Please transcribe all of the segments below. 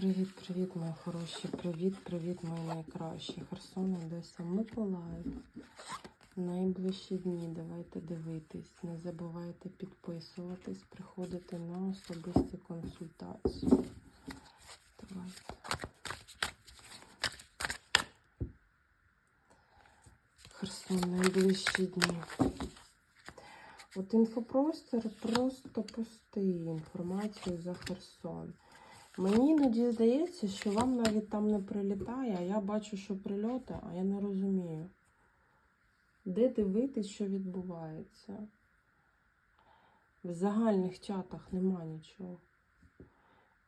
Привіт-привіт, мої хороші. Привіт-привіт, мої найкращі. Херсон, Одеса, Миколаїв. Найближчі дні давайте дивитись. Не забувайте підписуватись, приходити на особисті консультації. Давайте. Херсон, найближчі дні. От інфопростір просто пустий інформацію за Херсон. Мені іноді здається, що вам навіть там не прилітає, а я бачу, що прильоти, а я не розумію. Де дивитись, що відбувається? В загальних чатах нема нічого.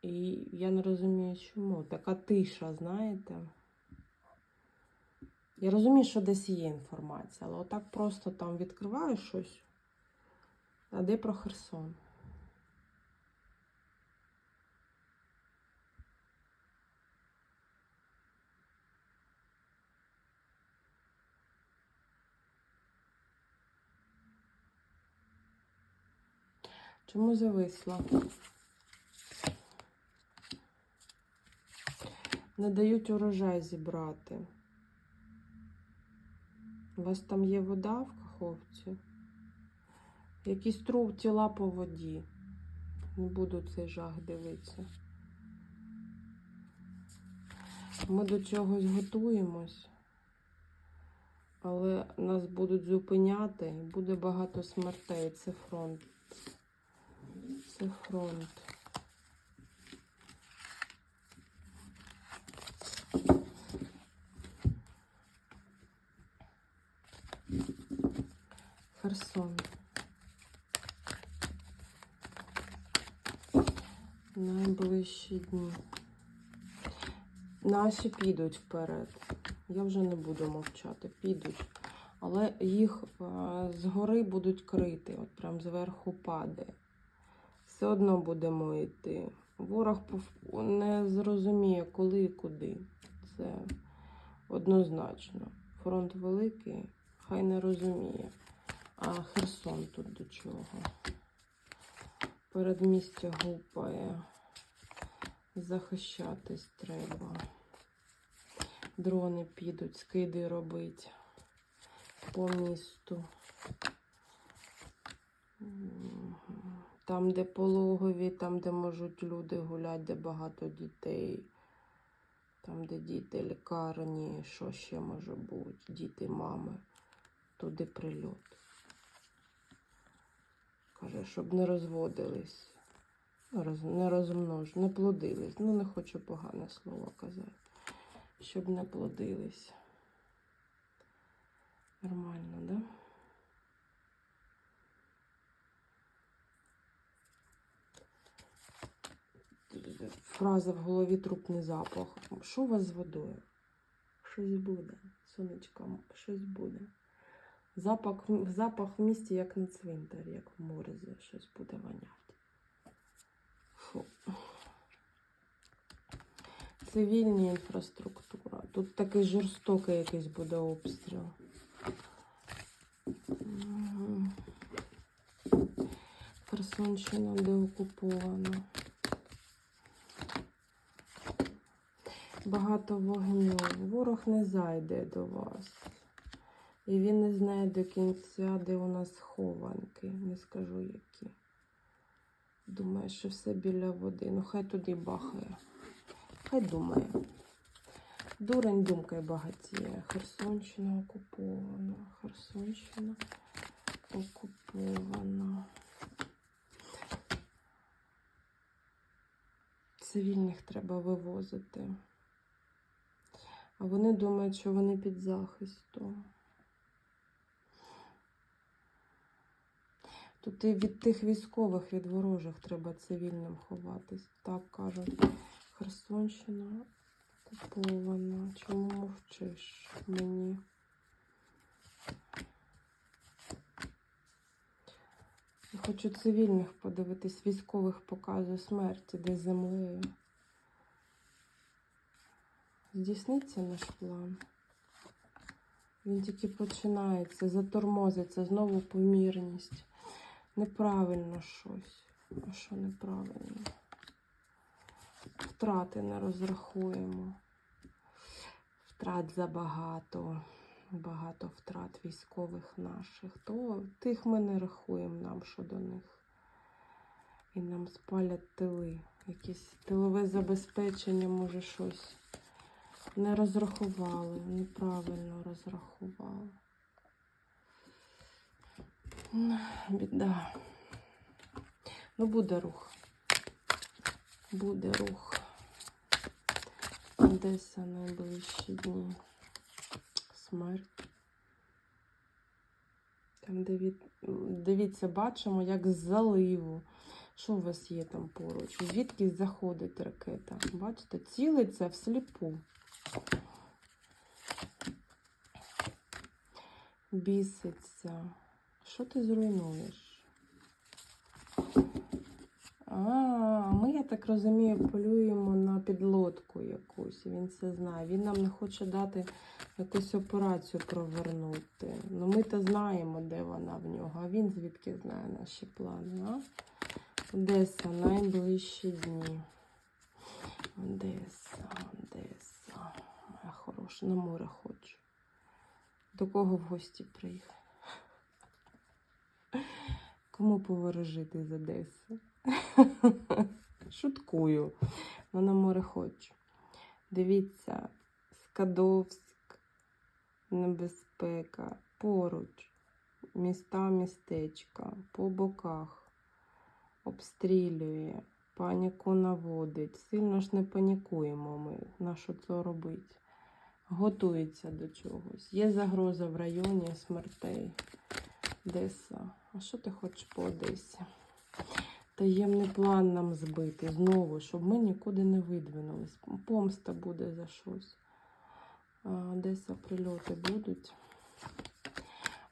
І я не розумію, чому. Така тиша, знаєте. Я розумію, що десь є інформація, але отак просто там відкриваю щось. А де про Херсон? Чому зависла? Не дають урожай зібрати. У вас там є вода в каховці? Якісь тру тіла по воді. Не буду цей жах дивитися. Ми до чогось готуємось, але нас будуть зупиняти і буде багато смертей. Це фронт. Це фронт. Херсон. Найближчі дні. Наші підуть вперед. Я вже не буду мовчати, підуть. Але їх е, згори будуть крити, от прям зверху падає. Все одно будемо йти. Ворог не зрозуміє, коли і куди. Це однозначно. Фронт великий, хай не розуміє. А Херсон тут до чого? Передмістя гупає. Захищатись треба. Дрони підуть, скиди робить по місту. Там, де пологові, там, де можуть люди гуляти, де багато дітей. Там, де діти, лікарні, що ще може бути, діти, мами. Туди прильот. Каже, щоб не розводились, не розмнож, не плодились. Ну, не хочу погане слово казати. Щоб не плодились. Нормально, да? Фраза в голові трупний запах. Що у вас з водою? Щось буде, сонечко, щось буде. Запах, запах в місті, як на цвинтарі, як в морзі, щось буде воняти. Фу. Цивільна інфраструктура. Тут такий жорстокий якийсь буде обстріл. Херсонщина деокупована. Багато вогню. Ворог не зайде до вас. І він не знає до кінця, де у нас хованки. Не скажу які. Думає, що все біля води. Ну хай туди бахає. Хай думає. Дурень думкою багатіє. Херсонщина окупована. Херсонщина окупована. Цивільних треба вивозити. А вони думають, що вони під захистом. Тут і від тих військових, від ворожих треба цивільним ховатись. Так кажуть. Херсонщина окупована. Чому мовчиш мені? Я хочу цивільних подивитись, військових показу смерті, де землею. Здійсниться наш план. Він тільки починається, затормозиться, знову помірність. Неправильно щось. А що неправильно? втрати не розрахуємо. Втрат забагато, багато втрат військових наших. То тих ми не рахуємо нам щодо них. І нам спалять тили. Якесь тилове забезпечення, може щось. Не розрахували, неправильно розрахували. Біда. Ну, буде рух. Буде рух. Одеса найближчі дні. Смерть. Там диві... дивіться, бачимо, як з заливу. Що у вас є там поруч? Звідки заходить ракета? Бачите, цілиться всліпу. Біситься. Що ти зруйнуєш? А, ми, я так розумію, полюємо на підлодку якусь. Він це знає. Він нам не хоче дати якусь операцію провернути. Ну ми то знаємо, де вона в нього, а він звідки знає наші плани. А? Одеса, найближчі дні. Одеса, Одеса. Моя хороша, на море хочу. До кого в гості приїхати? Кому поворожити з Одеси? Шуткую, но на море хочу. Дивіться, Скадовськ, небезпека, поруч, міста, містечка, по боках, обстрілює, паніку наводить. Сильно ж не панікуємо ми, на що це робить. Готується до чогось. Є загроза в районі смертей. Одеса. А що ти хочеш по Одесі? Таємний план нам збити знову, щоб ми нікуди не видвинулись. Помста буде за щось. Одеса прильоти будуть.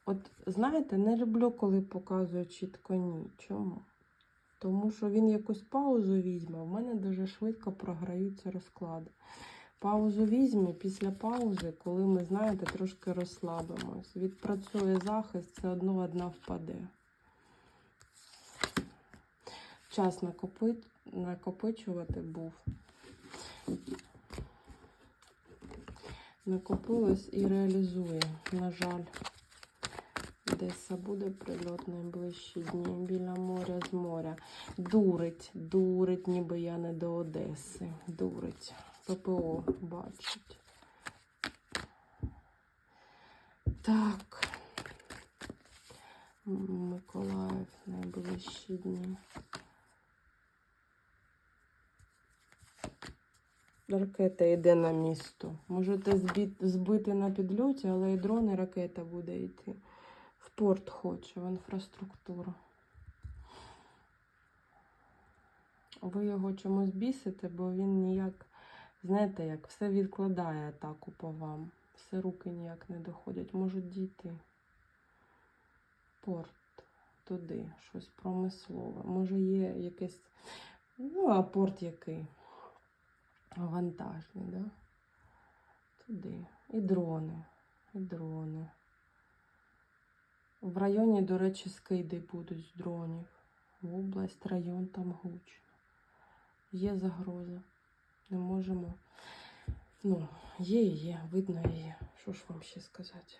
От знаєте, не люблю, коли показують чітко ні. Чому? Тому що він якусь паузу візьме, а в мене дуже швидко програються розклади. Паузу візьме після паузи, коли ми, знаєте, трошки розслабимось. Відпрацює захист, все одно одна впаде. Час накопи... накопичувати був. Накопилось і реалізує, на жаль. Одеса буде прильот найближчі дні біля моря з моря. Дурить, дурить, ніби я не до Одеси. Дурить. ППО бачить. Так. Миколаїв найближчі дні. Ракета йде на місто. Можете збити, на підльоті, але і дрон, і ракета буде йти. В порт хоче, в інфраструктуру. Ви його чомусь бісите, бо він ніяк, знаєте, як все відкладає атаку по вам. Все руки ніяк не доходять. Можуть дійти. Порт туди, щось промислове. Може, є якесь. Ну, а порт який? Вантажний, да? Туди. І дрони. І дрони. В районі, до речі, скиди будуть з дронів. В область, район там гучно. Є загроза. Не можемо. Ну, є і є, видно її. Що ж вам ще сказати?